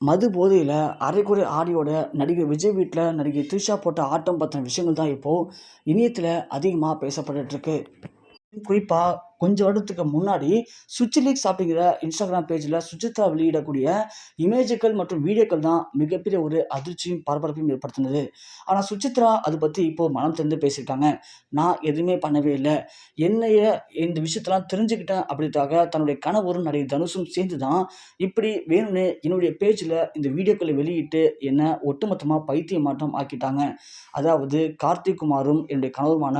மது போதையில் அரைக்குறை ஆடியோட நடிகர் விஜய் வீட்டில் நடிகை த்ரிஷா போட்ட ஆட்டம் பத்தின விஷயங்கள் தான் இப்போது இணையத்தில் அதிகமாக பேசப்பட்டுருக்கு குறிப்பாக கொஞ்சம் கொஞ்ச வருடத்துக்கு முன்னாடி சுவிட்ச் லீக்ஸ் அப்படிங்கிற இன்ஸ்டாகிராம் பேஜில் சுசித்ரா வெளியிடக்கூடிய இமேஜுகள் மற்றும் வீடியோக்கள் தான் மிகப்பெரிய ஒரு அதிர்ச்சியும், பரபரப்பையும் ஏற்படுத்தினது. ஆனால் சுஜித்ரா அதை பற்றி இப்போ மனம் திறந்து பேசியிருக்காங்க. நான் எதுவுமே பண்ணவே இல்லை என்னைய இந்த விஷயத்தலாம் தெரிஞ்சுக்கிட்டேன் அப்படின்றதுக்காக தன்னுடைய கணவரும் நிறைய தனுஷும் சேர்ந்து தான் இப்படி வேணும்னு என்னுடைய பேஜில் இந்த வீடியோக்களை வெளியிட்டு என்னை ஒட்டுமொத்தமாக பைத்திய மாற்றம் ஆக்கிட்டாங்க. அதாவது கார்த்திக் குமாரும் என்னுடைய கணவருமான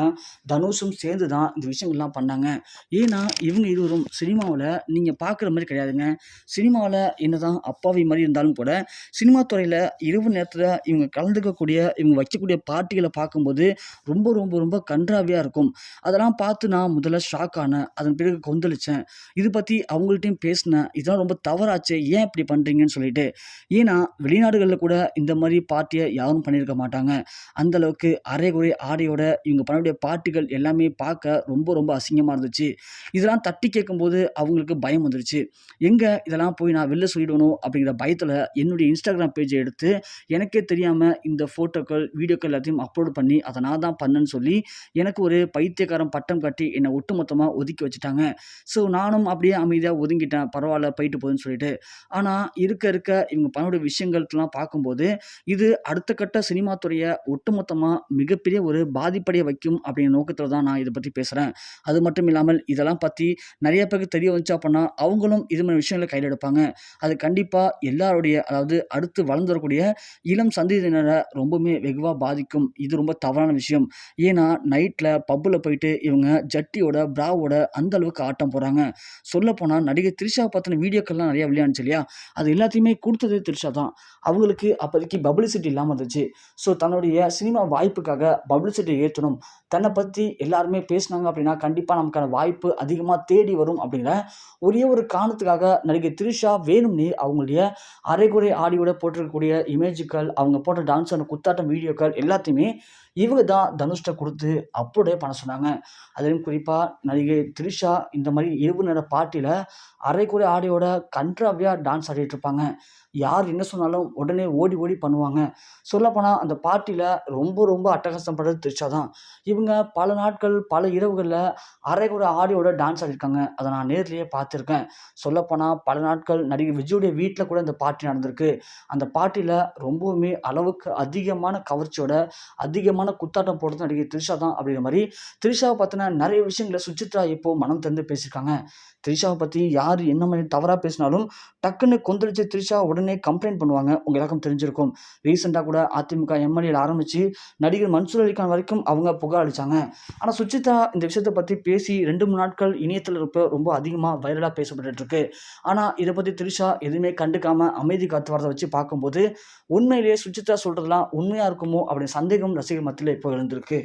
தனுஷும் சேர்ந்து தான் இந்த விஷயங்கள்லாம் பண்ணாங்க. ஏன்னா இவங்க இருவரும் சினிமாவில் நீங்கள் பார்க்குற மாதிரி கிடையாதுங்க. சினிமாவுல என்னதான் அப்பாவி மாதிரி இருந்தாலும் கூட, சினிமா துறையில் இரவு நேரத்தில் இவங்க கலந்துக்கக்கூடிய, இவங்க வைக்கக்கூடிய பாட்டிகளை பார்க்கும்போது ரொம்ப ரொம்ப ரொம்ப கன்றாவியாக இருக்கும். அதெல்லாம் பார்த்து நான் முதல்ல ஷாக் ஆனேன். அதன் பிறகு கொந்தளித்தேன் இது பற்றி அவங்கள்ட்டையும் பேசினேன். இதெல்லாம் ரொம்ப தவறாச்சு ஏன் இப்படி பண்ணுறீங்கன்னு சொல்லிட்டு. ஏன்னா வெளிநாடுகளில் கூட இந்த மாதிரி பாட்டியை யாரும் பண்ணியிருக்க மாட்டாங்க. அந்த அளவுக்கு அரைகுறை ஆடையோட இவங்க பண்ணக்கூடிய பாட்டுகள் எல்லாமே பார்க்க ரொம்ப ரொம்ப அசிங்கமாக இருந்துச்சு. இதெல்லாம் தட்டி கேட்கும்போது அவங்களுக்கு பயம் வந்துருச்சு. எங்கே இதெல்லாம் போய் நான் வெளில சொல்லிடணும் அப்படிங்கிற பயத்தில் என்னுடைய இன்ஸ்டாகிராம் பேஜை எடுத்து எனக்கே தெரியாமல் இந்த ஃபோட்டோக்கள், வீடியோக்கள் எல்லாத்தையும் அப்லோட் பண்ணி அதை நான் தான் பண்ணேன்னு சொல்லி எனக்கு ஒரு பைத்தியக்காரன் பட்டம் கட்டி என்னை ஒட்டுமொத்தமாக ஒதுக்கி வச்சுட்டாங்க. ஸோ நானும் அப்படியே அமைதியாக ஒதுங்கிட்டேன். பரவாயில்ல போயிட்டு போகுதுன்னு சொல்லிட்டு. ஆனால் இருக்க இருக்க இவங்க பண்ணக்கூடிய விஷயங்கள்லாம் பார்க்கும்போது, இது அடுத்த கட்ட சினிமா துறையை ஒட்டுமொத்தமாக மிகப்பெரிய ஒரு பாதிப்படைய வைக்கும் அப்படிங்கிற நோக்கத்தில் தான் நான் இதை பற்றி பேசுகிறேன் அது மட்டும் இல்லாமல் இதெல்லாம் பற்றி நிறைய பேருக்கு தெரிய வந்துச்சு அப்படின்னா அவங்களும் இது மாதிரி விஷயங்கள கையில் எடுப்பாங்க. அது கண்டிப்பாக எல்லாருடைய அதாவது அடுத்து வளர்ந்து வரக்கூடிய இளம் சந்ததியினரை ரொம்பவுமே வெகுவாக பாதிக்கும். இது ரொம்ப தவறான விஷயம். ஏன்னா நைட்டில் பப்பில் போயிட்டு இவங்க ஜட்டியோட, ப்ராவோட அந்த அளவுக்கு ஆட்டம் போகிறாங்க சொல்லப்போனால் நடிகை த்ரிஷா பத்தின வீடியோக்கள்லாம் நிறையா விளையாண்டுச்சு இல்லையா? அது எல்லாத்தையுமே கொடுத்தது த்ரிஷா தான். அவங்களுக்கு அப்போதைக்கு பப்ளிசிட்டி இல்லாமல் இருந்துச்சு. ஸோ தன்னுடைய சினிமா வாய்ப்புக்காக பப்ளிசிட்டி ஏற்றணும் தன்னை பற்றி எல்லாருமே பேசினாங்க அப்படின்னா, கண்டிப்பாக நமக்கான வாய்ப்பு அதிகமாக தேடி வரும் அப்படிங்கிற ஒரே ஒரு காரணத்துக்காக நடிகை த்ரிஷா வேணும்னே அவங்களுடைய அரைகுறை ஆடியோட போட்டிருக்கக்கூடிய இமேஜுக்கள் அவங்க போட்ட டான்ஸ் குத்தாட்டம் வீடியோக்கள் எல்லாத்தையுமே இவங்க தான் தனுஷ்டை கொடுத்து அப்லோடே பண்ண சொன்னாங்க. அதிலும் குறிப்பாக நடிகை த்ரிஷா இந்த மாதிரி இரவு நேர பாட்டியில் அரைகுறை ஆடியோட கன்ட்ராவியாக டான்ஸ் ஆடிட்டு இருப்பாங்க. யார் என்ன சொன்னாலும் உடனே ஓடி ஓடி பண்ணுவாங்க. சொல்லப்போனால் அந்த பார்ட்டியில் ரொம்ப ரொம்ப அட்டகாசம் படுறது த்ரிஷா தான். இவங்க பல நாட்கள், பல இரவுகளில் அரைகுறை ஆடியோட டான்ஸ் ஆடியிருக்காங்க. அதை நான் நேர்லேயே பார்த்துருக்கேன். சொல்லப்போனால் பல நாட்கள் நடிகை விஜயுடைய வீட்டில் கூட இந்த பார்ட்டி நடந்திருக்கு. அந்த பார்ட்டியில் ரொம்பவுமே அளவுக்கு அதிகமான கவர்ச்சியோட, அதிகமான குத்தாட்டம் போடுறது நடிகை த்ரிஷா தான் அப்படிங்கிற மாதிரி திரிஷாவை பத்தின நிறைய விஷயங்கள சுச்சித்ரா இப்போ மனம் திறந்து பேசியிருக்காங்க. த்ரிஷாவை பற்றி யார் என்ன மாதிரி தவறாக பேசினாலும் டக்குன்னு கொந்தளிச்சு த்ரிஷா உடனே கம்ப்ளைண்ட் பண்ணுவாங்க. உங்கள் எல்லாருக்கும் தெரிஞ்சிருக்கும். ரீசெண்டாக கூட அதிமுக எம்.எல்.ஏல ஆரம்பித்து நடிகர் மன்சூர் அலிகான் வரைக்கும் அவங்க புகார் அளித்தாங்க ஆனால் சுச்சிதா இந்த விஷயத்த பற்றி பேசி 2, 3 நாட்கள் இணையத்தில் இருப்ப ரொம்ப அதிகமாக வைரலாக பேசப்பட்டுருக்கு ஆனால் இதை பற்றி திரிஷா த்ரிஷா எதுவுமே கண்டுக்காமல் அமைதி காத்து வரதை வச்சு பார்க்கும்போது, உண்மையிலேயே சுச்சிதா சொல்கிறதுலாம் உண்மையாக இருக்குமோ அப்படின்னு சந்தேகம் ரசிகர் மத்தியில் இப்போ எழுந்திருக்கு.